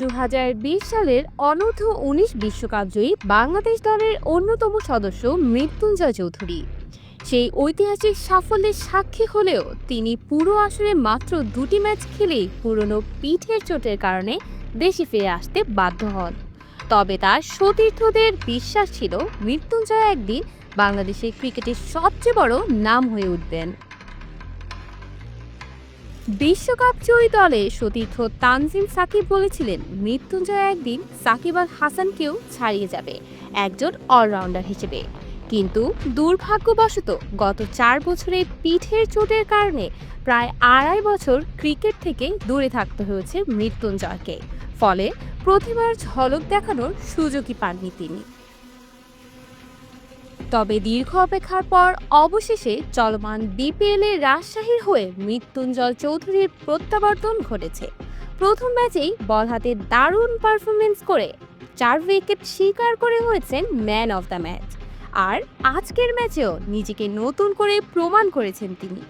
দু হাজার বিশ সালের অনূর্ধ্ব উনিশ বিশ্বকাপ জয়ী বাংলাদেশ দলের অন্যতম সদস্য মৃত্যুঞ্জয় চৌধুরী। সেই ঐতিহাসিক সাফল্যের সাক্ষী হলেও তিনি পুরো আসরে মাত্র দুটি ম্যাচ খেলেই পুরনো পিঠের চোটের কারণে দেশে ফিরে আসতে বাধ্য হন। তবে তার সতীর্থদের বিশ্বাস ছিল মৃত্যুঞ্জয় একদিন বাংলাদেশের ক্রিকেটের সবচেয়ে বড় নাম হয়ে উঠবেন। বিশ্বকাপ জয়ী দলে সতীর্থ তানজিম সাকিব বলেছিলেন, মৃত্যুঞ্জয় একদিন সাকিব আল হাসানকেও ছাড়িয়ে যাবে, একজন অলরাউন্ডার হিসেবে। কিন্তু দুর্ভাগ্যবশত গত চার বছরে পিঠের চোটের কারণে প্রায় আড়াই বছর ক্রিকেট থেকে দূরে থাকতে হয়েছে মৃত্যুঞ্জয়কে। ফলে প্রতিবার ঝলক দেখানোর সুযোগই পাননি তিনি। তবে দীর্ঘ অপেক্ষার পর অবশেষে চলমান বিপিএল রাজশাহীর হয়ে মৃত্যুঞ্জয় চৌধুরীর প্রত্যাবর্তন ঘটেছে। প্রথম ম্যাচেই বল হাতে দারুণ পারফরমেন্স করে চার উইকেট স্বীকার করে হয়েছেন ম্যান অফ দ্য ম্যাচ। আর আজকের ম্যাচেও নিজেকে নতুন করে প্রমাণ করেছেন তিনি।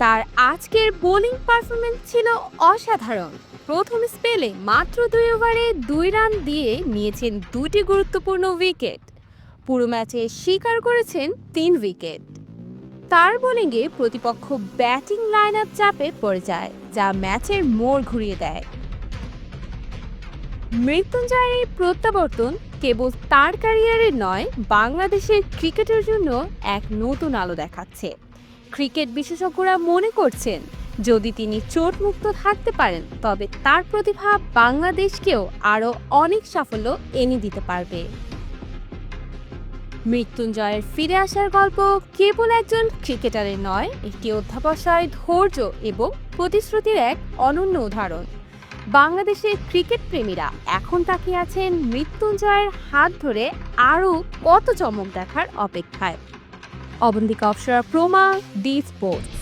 তার আজকের বোলিং পারফরমেন্স ছিল অসাধারণ। প্রথম স্পেলে মাত্র দুই ওভারে দুই রান দিয়ে নিয়েছেন দুটি গুরুত্বপূর্ণ উইকেট। পুরো ম্যাচে শিকার করেছেন তিন উইকেট। তার বোলিংয়ে প্রতিপক্ষ ব্যাটিং লাইন আপ চাপে পড়ে যায়, যা ম্যাচের মোড় ঘুরিয়ে দেয়। মৃত্যুঞ্জয়ের এই প্রত্যাবর্তন কেবল তার ক্যারিয়ারে নয়, বাংলাদেশের ক্রিকেটের জন্য এক নতুন আলো দেখাচ্ছে। ক্রিকেট বিশেষজ্ঞরা মনে করছেন, যদি তিনি চোটমুক্ত থাকতে পারেন, তবে তার প্রতিভা বাংলাদেশকেও আরও অনেক সাফল্য এনে দিতে পারবে। মৃত্যুঞ্জয়ের ফিরে আসার গল্প কেবল একজন ক্রিকেটারের নয়, একটি অধ্যাবসায় ধৈর্য এবং প্রতিশ্রুতির এক অনন্য উদাহরণ। বাংলাদেশের ক্রিকেট প্রেমীরা এখন তাকিয়ে আছেন মৃত্যুঞ্জয়ের হাত ধরে আরও কত চমক দেখার অপেক্ষায়। Abantika Apsara Prama D sport